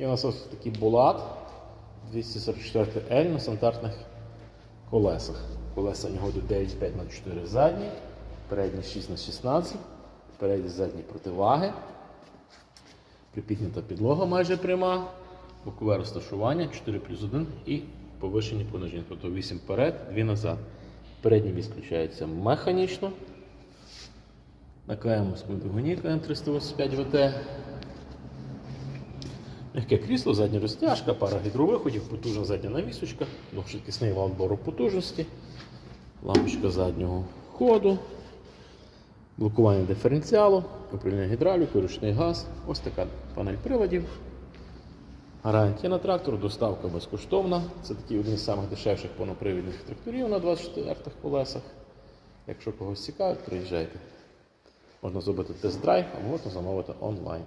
І у нас ось такий булат 244L на стандартних колесах. Колеса у нього йдуть 9,5 на 4 задні, передні 6 на 16, передні задні противаги. Припіднята підлога майже пряма, бокове розташування 4 плюс 1 і повишені понижені. Тобто 8 вперед, 2 назад. Передній віз включається механічно. На КМ двигуні КМ385 ВТ. Мягке крісло, задня розтяжка, пара гідровиходів, потужна задня навісочка, двохшвидкісний вал бору потужності, лампочка заднього ходу, блокування диференціалу, управління гідравлікою, ручний газ, ось така панель приладів. Гарантія на трактор, доставка безкоштовна. Це такий один з самих дешевших повнопривідних тракторів на 24 колесах. Якщо когось цікавить, приїжджайте. Можна зробити тест-драйв, а можна замовити онлайн.